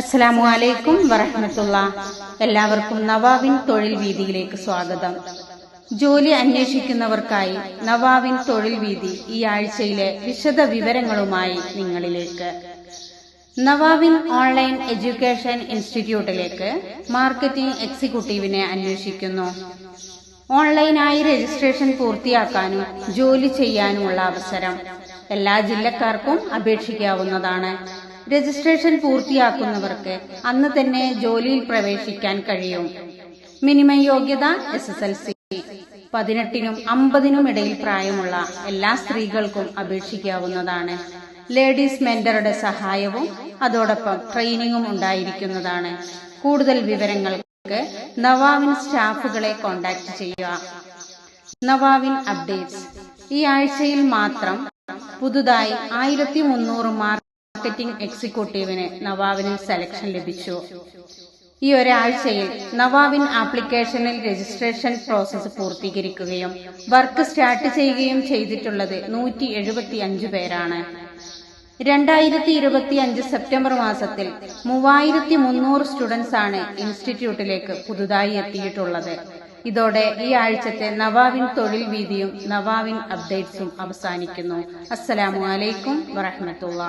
അസ്സലാമു അലൈക്കും വറഹമത്തുള്ള എല്ലാവർക്കും നവാവിൻ തൊഴിൽ വീതിയിലേക്ക് സ്വാഗതം. ജോലി അന്വേഷിക്കുന്നവർക്കായി നവാവിൻ തൊഴിൽ വീതി ഈ ആഴ്ചയിലെ വിശദ വിവരങ്ങളുമായി നിങ്ങളിലേക്ക്. നവാവിൻ ഓൺലൈൻ എഡ്യൂക്കേഷൻ ഇൻസ്റ്റിറ്റ്യൂട്ടിലേക്ക് മാർക്കറ്റിംഗ് എക്സിക്യൂട്ടീവിനെ അന്വേഷിക്കുന്നു. ഓൺലൈനായി രജിസ്ട്രേഷൻ പൂർത്തിയാക്കാനും ജോലി ചെയ്യാനുമുള്ള അവസരം എല്ലാ ജില്ലക്കാർക്കും അപേക്ഷിക്കാവുന്നതാണ്. രജിസ്ട്രേഷൻ പൂർത്തിയാക്കുന്നവർക്ക് അന്ന് തന്നെ ജോലിയിൽ പ്രവേശിക്കാൻ കഴിയും. മിനിമം യോഗ്യത എസ് എസ് എൽ സി പതിനെട്ടിനും അമ്പതിനും ഇടയിൽ പ്രായമുള്ള എല്ലാ സ്ത്രീകൾക്കും അപേക്ഷിക്കാവുന്നതാണ്. ലേഡീസ് മെന്ററുടെ സഹായവും അതോടൊപ്പം ട്രെയിനിങ്ങും ഉണ്ടായിരിക്കുന്നതാണ്. കൂടുതൽ വിവരങ്ങൾക്ക് നവാവിൻ സ്റ്റാഫുകളെ കോൺടാക്ട് ചെയ്യുക. നവാവിൻ അപ്ഡേറ്റ്സ്. ഈ ആഴ്ചയിൽ മാത്രം പുതുതായി ആയിരത്തി മുന്നൂറ് മാർക്കറ്റിംഗ് എക്സിക്യൂട്ടീവിന് നവാവിന് സെലക്ഷൻ ലഭിച്ചു. ഈ ഒരാഴ്ചയിൽ നവാവിൻ ആപ്ലിക്കേഷനിൽ രജിസ്ട്രേഷൻ പ്രോസസ്സ് പൂർത്തീകരിക്കുകയും വർക്ക് സ്റ്റാർട്ട് ചെയ്യുകയും ചെയ്തിട്ടുള്ളത് നൂറ്റി എഴുപത്തി അഞ്ച് പേരാണ്. രണ്ടായിരത്തി ഇരുപത്തി അഞ്ച് സെപ്റ്റംബർ മാസത്തിൽ മൂവായിരത്തി മുന്നൂറ് സ്റ്റുഡൻസ് ആണ് ഇൻസ്റ്റിറ്റ്യൂട്ടിലേക്ക് പുതുതായി എത്തിയിട്ടുള്ളത്. ഇതോടെ ഈ ആഴ്ചത്തെ നവാവിൻ തൊഴിൽ വീതിയും നവാവിൻ അപ്ഡേറ്റ്സും അവസാനിക്കുന്നു. അസ്സലാമു അലൈക്കും വറഹമത്തുള്ള